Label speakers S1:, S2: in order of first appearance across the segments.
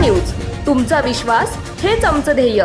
S1: News. तुमचा विश्वास हेच आमचं ध्येय.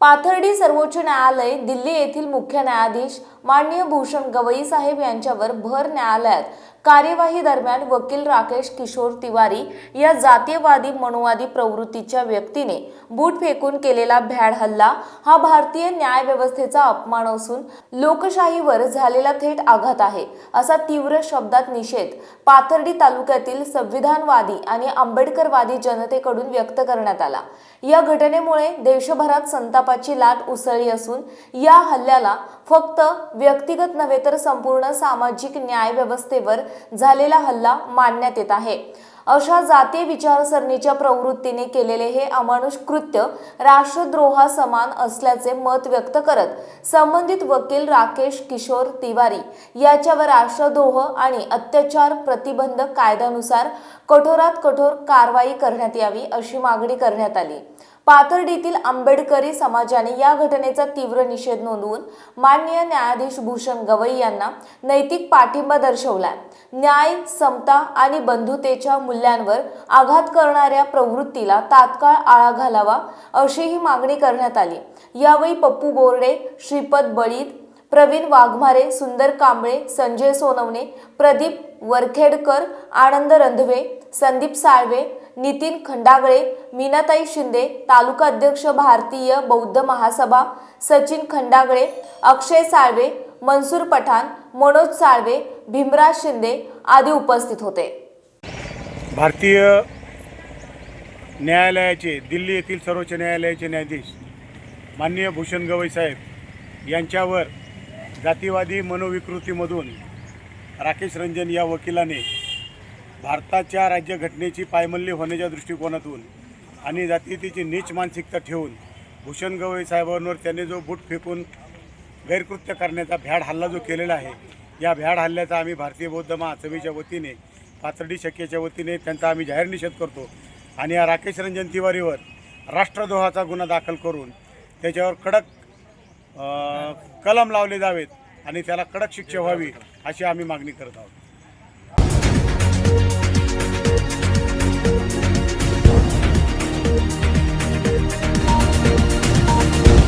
S2: पाथर्डी सर्वोच्च न्यायालय दिल्ली येथील मुख्य न्यायाधीश माननीय भूषण गवई साहेब यांच्यावर भर न्यायालयात कार्यवाही दरम्यान वकील राकेश किशोर तिवारी या जातीयवादी मनुवादी प्रवृत्तीच्या व्यक्तीने बूट फेकून केलेला भ्याड हल्ला हा भारतीय न्याय व्यवस्थेचा अपमान असून लोकशाहीवर झालेला थेट आघात आहे असा तीव्र शब्दात निषेध पाथर्डी तालुक्यातील संविधानवादी आणि आंबेडकरवादी जनतेकडून व्यक्त करण्यात आला. या घटनेमुळे देशभरात संतापाची लाट उसळली असून या हल्ल्याला फक्त व्यक्तिगत नव्हे तर संपूर्ण सामाजिक न्याय व्यवस्थेवर झालेला हल्ला मानण्यात येत आहे. अशा जातीय विचारसरणीच्या प्रवृत्तीने केलेले हे अमानुष कृत्य राष्ट्रद्रोहा समान असल्याचे मत व्यक्त करत संबंधित वकील राकेश किशोर तिवारी याच्यावर राष्ट्रद्रोह आणि अत्याचार प्रतिबंध कायद्यानुसार कठोरात कठोर कारवाई करण्यात यावी अशी मागणी करण्यात आली. पाथर्डीतील आंबेडकरी समाजाने या घटनेचा तीव्र निषेध नोंदवून माननीय न्यायाधीश भूषण गवई यांना नैतिक पाठिंबा दर्शवला न्याय समता आणि बंधुतेच्या मूल्यांवर आघात करणाऱ्या प्रवृत्तीला तात्काळ आळा घालावा अशीही मागणी करण्यात आली. यावेळी पप्पू बोर्डे श्रीपद बळीत प्रवीण वाघमारे सुंदर कांबळे संजय सोनवणे प्रदीप वरखेडकर आनंद रंधवे संदीप साळवे नितीन खंडागळे मीनाताई शिंदे तालुका अध्यक्ष भारतीय बौद्ध महासभा सचिन खंडागळे अक्षय साळवे मनसूर पठाण मनोज साळवे भीमराज शिंदे आदी उपस्थित होते.
S3: भारतीय न्यायालयाचे दिल्ली येथील सर्वोच्च न्यायालयाचे न्यायाधीश माननीय भूषण गवई साहेब यांच्यावर जातीवादी मनोविकृतीमधून राकेश रंजन या वकिलाने भारताच्या राज्यघटनेची पायमल्ली होण्याच्या दृष्टिकोनातून आणि जातीतीची नीच मानसिकता ठेवून भूषण गवई साहेबांवर त्यांनी जो बूट फेकून गैरकृत्य करण्याचा भ्याड हल्ला जो केलेला आहे या भ्याड हल्ल्याचा आम्ही भारतीय बौद्ध महासभेच्या वतीने पाथर्डी शक्यच्या वतीने त्यांचा आम्ही जाहीर निषेध करतो. आणि या राकेश रंजन तिवारीवर राष्ट्रद्रोहाचा गुन्हा दाखल करून त्याच्यावर कडक कलम लावले जावेत आणि त्याला कडक शिक्षा व्हावी अशी आम्ही मागणी करत आहोत.